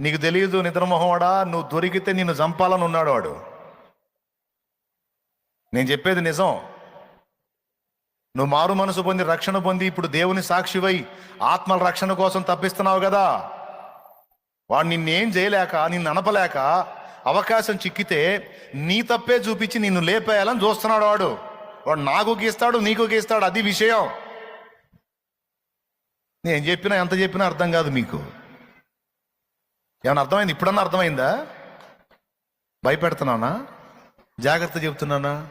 నీకు తెలియదు నిద్రమోహవాడా నువ్వు దొరికితే నిన్ను చంపాలని ఉన్నాడు వాడు. నేను చెప్పేది నిజం. నువ్వు మారు మనసు పొంది రక్షణ పొంది ఇప్పుడు దేవుని సాక్షివై ఆత్మల రక్షణ కోసం తప్పిస్తున్నావు కదా. వాడు నిన్నేం చేయలేక నిన్ను అనపలేక అవకాశం చిక్కితే నీ తప్పే చూపించి నిన్ను లేపేయాలని చూస్తున్నాడు వాడు. వాడు నాకు గీస్తాడు నీకు గీస్తాడు అది విషయం. నేను చెప్పినా ఎంత చెప్పినా అర్థం కాదు మీకు. ఏమైనా అర్థమైంది? ఇప్పుడన్నా అర్థమైందా? భయపెడుతున్నానా? జాగ్రత్త చెబుతున్నానా?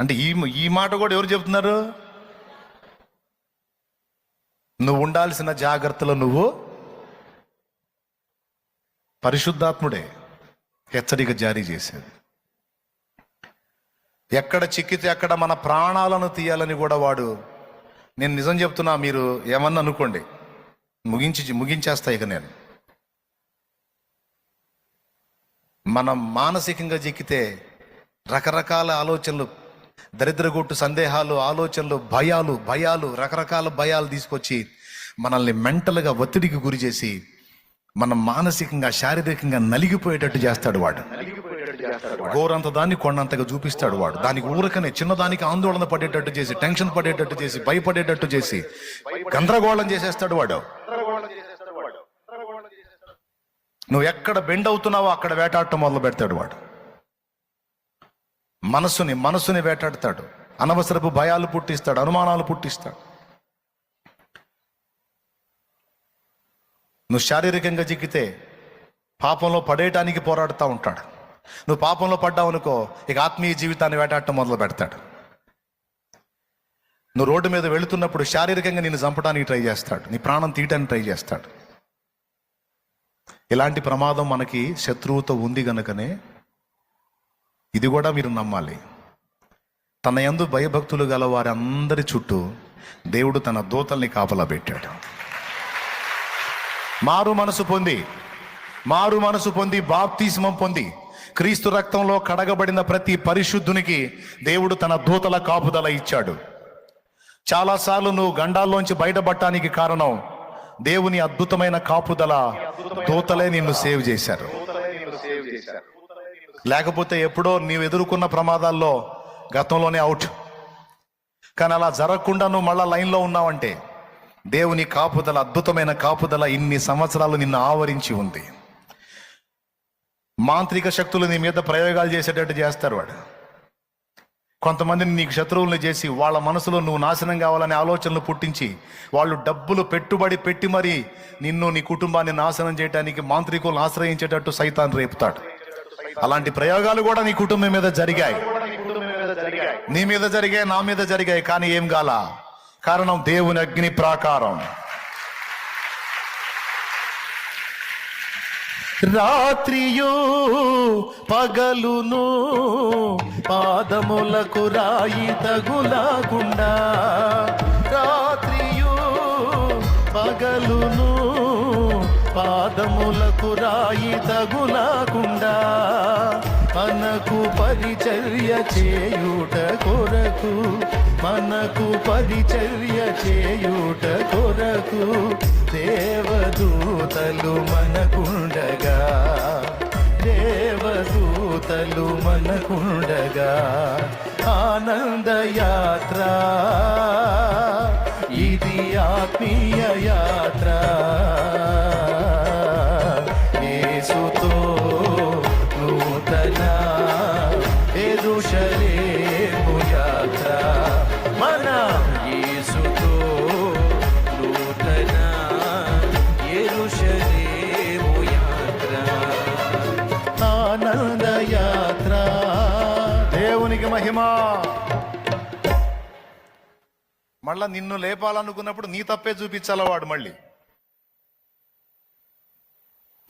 అంటే ఈ ఈ మాట కూడా ఎవరు చెబుతున్నారు? నువ్వు ఉండాల్సిన జాగ్రత్తలు నువ్వు పరిశుద్ధాత్ముడే హెచ్చరిక జారీ చేసేది. ఎక్కడ చిక్కితే అక్కడ మన ప్రాణాలను తీయాలని కూడా వాడు నేను నిజం చెప్తున్నా మీరు ఏమన్నా అనుకోండి ముగించి ముగించేస్తా ఇక నేను. మనం మానసికంగా చిక్కితే రకరకాల ఆలోచనలు దరిద్రగొట్టు సందేహాలు ఆలోచనలు భయాలు భయాలు రకరకాల భయాలు తీసుకొచ్చి మనల్ని మెంటల్గా ఒత్తిడికి గురి చేసి మనం మానసికంగా శారీరకంగా నలిగిపోయేటట్టు చేస్తాడు వాడు. ఘోరంత దాన్ని కొండంతగా చూపిస్తాడు వాడు. దానికి ఊరకనే చిన్నదానికి ఆందోళన పడేటట్టు చేసి టెన్షన్ పడేటట్టు చేసి భయపడేటట్టు చేసి గందరగోళం చేసేస్తాడు వాడు. నువ్వు ఎక్కడ బెండ్ అవుతున్నావో అక్కడ వేటాడటం మొదలు పెడతాడు వాడు. మనసుని మనసుని వేటాడతాడు. అనవసరపు భయాలు పుట్టిస్తాడు అనుమానాలు పుట్టిస్తాడు. నువ్వు శారీరకంగా జిక్కితే పాపంలో పడేయటానికి పోరాడుతూ ఉంటాడు. నువ్వు పాపంలో పడ్డావు అనుకో ఇక ఆత్మీయ జీవితాన్ని వేటాడటం మొదలు పెడతాడు. నువ్వు రోడ్డు మీద వెళుతున్నప్పుడు శారీరకంగా నిన్ను చంపడానికి ట్రై చేస్తాడు. నీ ప్రాణం తీయటానికి ట్రై చేస్తాడు. ఇలాంటి ప్రమాదం మనకి శత్రువుతో ఉంది గనుకనే ఇది కూడా మీరు నమ్మాలి. తన యందు భయభక్తులు గల వారందరి చుట్టూ దేవుడు తన దూతల్ని కాపలా పెట్టాడు మారు మనసు పొంది మారు మనసు పొంది బాప్తిస్మం పొంది క్రీస్తు రక్తంలో కడగబడిన ప్రతి పరిశుద్ధునికి దేవుడు తన దూతల కాపుదల ఇచ్చాడు. చాలాసార్లు నువ్వు గండాల్లోంచి బయటపడటానికి కారణం దేవుని అద్భుతమైన కాపుదల దూతలే నిన్ను సేవ్ చేశారు. లేకపోతే ఎప్పుడో నీవు ఎదుర్కొన్న ప్రమాదాల్లో గతంలోనే అవుట్. కానీ అలా జరగకుండా నువ్వు మళ్ళా లైన్లో ఉన్నావంటే దేవుని కాపుదల అద్భుతమైన కాపుదల ఇన్ని సంవత్సరాలు నిన్ను ఆవరించి ఉంది. మాంత్రిక శక్తులు నీ మీద ప్రయోగాలు చేసేటట్టు చేస్తారు వాడు. కొంతమందిని నీకు శత్రువులను చేసి వాళ్ళ మనసులో నువ్వు నాశనం కావాలనే ఆలోచనలు పుట్టించి వాళ్ళు డబ్బులు పెట్టుబడి పెట్టి మరి నిన్ను నీ కుటుంబాన్ని నాశనం చేయడానికి మాంత్రికులను ఆశ్రయించేటట్టు సైతాన్ రేపుతాడు. అలాంటి ప్రయోగాలు కూడా నీ కుటుంబం మీద జరిగాయి. నీ మీద జరిగాయి నా మీద జరిగాయి కానీ ఏం కాల? కారణం దేవుని అగ్ని ప్రాకారం. రాత్రియు పగలును పాదములకు రాయి తగులాకుండా రాత్రియు పగలును పాదములకు రాయి తగులాకుండా మనకు పరిచర్య చేయుట కొరకు మనకు పరిచర్య చేయుట కొరకు. దేవదూతలు మనకుండగా దేవదూతలు మనకుండగా ఆనందయాత్ర ఇది ఆత్మీయ యాత్ర. మళ్ళా నిన్ను లేపాలనుకున్నప్పుడు నీ తప్పే చూపించాల వాడు మళ్ళీ?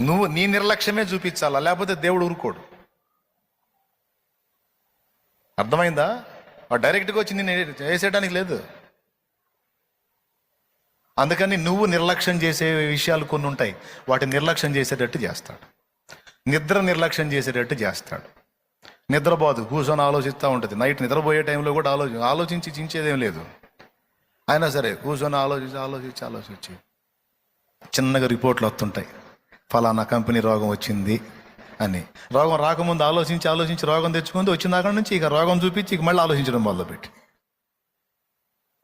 నువ్వు నీ నిర్లక్ష్యమే చూపించాలా? లేకపోతే దేవుడు ఊరుకోడు. అర్థమైందా? వాడు డైరెక్ట్గా వచ్చి నేను చేసేయడానికి లేదు. అందుకని నువ్వు నిర్లక్ష్యం చేసే విషయాలు కొన్ని ఉంటాయి. వాటిని నిర్లక్ష్యం చేసేటట్టు చేస్తాడు. నిద్ర నిర్లక్ష్యం చేసేటట్టు చేస్తాడు. నిద్రపోదు. కూర్చొని ఆలోచిస్తూ ఉంటుంది. నైట్ నిద్రపోయే టైంలో కూడా ఆలోచి ఆలోచించి చించేదేం లేదు. అయినా సరే కూర్చొని ఆలోచించి ఆలోచించి ఆలోచించి చిన్నగా రిపోర్ట్లు వస్తుంటాయి. ఫలానా కంపెనీ రోగం వచ్చింది అని. రోగం రాకముందు ఆలోచించి ఆలోచించి రోగం తెచ్చుకుంది వచ్చిన దాకా నుంచి ఇక రోగం చూపించి ఇక మళ్ళీ ఆలోచించడం మొదలుపెట్టి.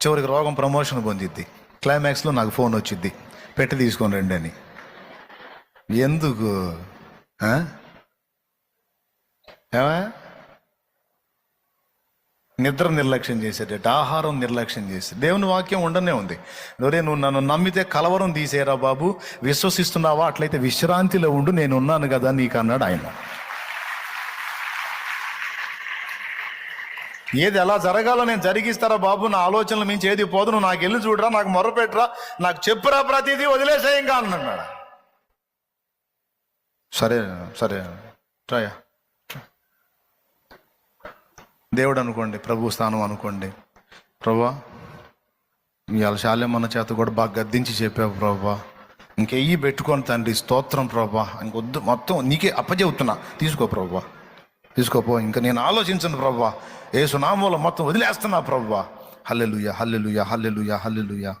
చివరికి రోగం ప్రమోషన్ పొందిద్ది. క్లైమాక్స్లో నాకు ఫోన్ వచ్చిద్ది. పెట్టి తీసుకొని రండి అని. ఎందుకు? ఏమా నిద్ర నిర్లక్ష్యం చేసేటట్టు ఆహారం నిర్లక్ష్యం చేసే దేవుని వాక్యం ఉండనే ఉంది. నరే నువ్వు నన్ను నమ్మితే కలవరం తీసేరా బాబు. విశ్వసిస్తున్నావా? అట్లయితే విశ్రాంతిలో ఉండు నేను ఉన్నాను కదా నీకు అన్నాడు ఆయన. ఏది ఎలా జరగాలో నేను జరిగిస్తారా బాబు? నా ఆలోచనలు మించి ఏది పోదు. నువ్వు నాకు వెళ్ళి చూడరా నాకు మొరపెట్టరా నాకు చెప్పురా ప్రతిదీ వదిలేసే ఇంకా అన్నాడు. సరే సరే ట్రయా దేవుడు అనుకోండి ప్రభు స్థానం అనుకోండి. ప్రభా ఇవాళ శాల్యమన్న చేత కూడా బాగా గద్దించి చెప్పావు ప్రభా. ఇంకెయ్యి పెట్టుకొని తండ్రి స్తోత్రం ప్రభా. ఇంకొద్దు మొత్తం నీకే అప్పచెబుతున్నా. తీసుకో ప్రభా. తీసుకోపో ఇంకా నేను ఆలోచించను ప్రభా. ఏ సునామూలం మొత్తం వదిలేస్తున్నా ప్రభా. Hallelujah hallelujah hallelujah hallelujah.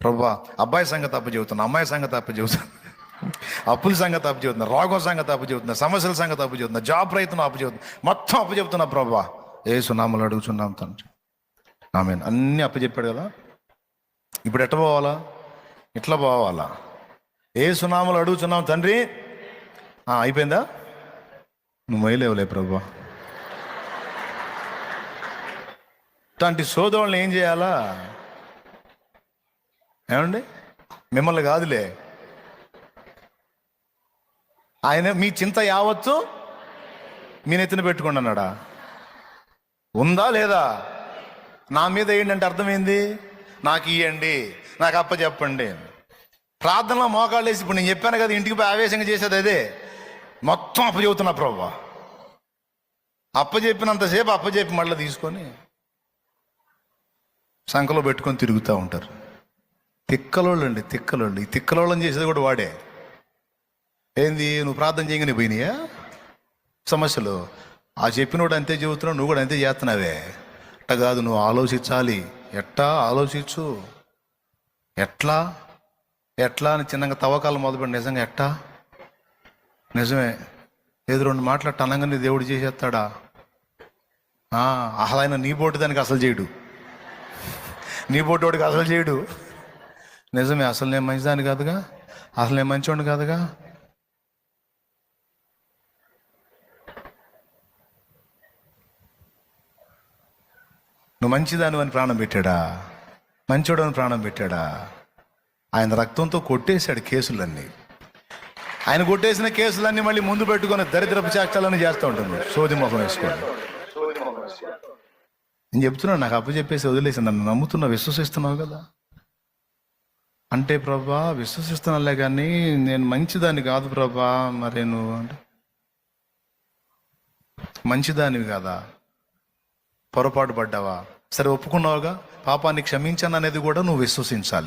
ప్రభా అబ్బాయి సంగతి అప్పచెబుతున్నా అమ్మాయి సంగతి అప్పచెబుతున్నా. అప్పుల సంగతి అప్పచెబుతున్నా రోగం సంగతి అప్పచెబుతున్నా సమస్యల సంగతి అప్పచెబుతున్నా జాబ్ ప్రయత్నం అప్పచెబుతున్నా. మొత్తం అప్పచెబుతున్నా ప్రభా. ఏ సునామాలు అడుగుతున్నాం తండ్రి. ఆమె అన్నీ అప్పచెప్పాడు కదా. ఇప్పుడు ఎట్ట పోవాలా? ఇట్లా పోవాలా? ఏ సునాములు అడుగుచున్నాం తండ్రి. అయిపోయిందా? నువ్వు మొయ్యలేవులే ప్రభా. ఇట్లాంటి సోదరులను ఏం చేయాలా? ఏమండి? మిమ్మల్ని కాదులే. ఆయన మీ చింత యావత్తు మీ నెత్తిన పెట్టుకోండి అన్నాడా? ఉందా లేదా? నా మీద ఏంటంటే అర్థమైంది? నాకు ఇయ్యండి నాకు అప్ప చెప్పండి. ప్రార్థనలో మోకాళ్ళు వేసి ఇప్పుడు నేను చెప్పాను కదా ఇంటికి పోయి ఆవేశంగా చేసేది అదే. మొత్తం అప్పచెబుతున్నా ప్రభా అప్పచెప్పినంతసేపు అప్పచెప్పి మళ్ళీ తీసుకొని సంఖలో పెట్టుకొని తిరుగుతూ ఉంటారు. తిక్కలోళ్ళు అండి తిక్కలోళ్ళు. ఈ తిక్కలోళ్ళని చేసేది కూడా వాడే. ఏంది నువ్వు ప్రార్థన చేయగానే పోయినాయా? సమస్యలు. ఆ చెప్పినోడు అంతే చెబుతున్నావు నువ్వు కూడా అంతే చేస్తున్నావే. అట్ట కాదు నువ్వు ఆలోచించాలి. ఎట్టా ఆలోచించు. ఎట్లా? ఎట్లా అని చిన్నగా తవ్వకాలు మొదలుపెట్టి నిజంగా ఎట్టా? నిజమే. ఏదో రెండు మాట్లాడట నీ దేవుడు చేసేస్తాడా? ఆ, అసలు ఆయన నీ బోటు దానికి అసలు చేయడు. నీ బోటు వాడికి అసలు చేయడు. నిజమే అసలు నేను మంచిదాన్ని కాదుగా? అసలు నేను మంచివాడిని కాదుగా? నువ్వు మంచిదాను అని ప్రాణం పెట్టాడా? మంచోడు అని ప్రాణం పెట్టాడా? ఆయన రక్తంతో కొట్టేశాడు కేసులన్నీ. ఆయన కొట్టేసిన కేసులన్నీ మళ్ళీ ముందు పెట్టుకొని దరిద్రపు చేష్టాలని చేస్తూ ఉంటుంది. సోది ముఖం వేసుకోండి. నేను చెప్తున్నాను నాకు అప్పు చెప్పేసి వదిలేసి నన్ను నమ్ముతున్నావు విశ్వసిస్తున్నావు కదా. అంటే ప్రభా విశ్వసిస్తున్నాలే కానీ నేను మంచిదాన్ని కాదు ప్రభా మరి నువ్వు అంటే. మంచిదానివి కాదా? పొరపాటు పడ్డావా? సరే ఒప్పుకున్నావుగా? పాపాన్ని క్షమించాను అనేది కూడా నువ్వు విశ్వసించాలి.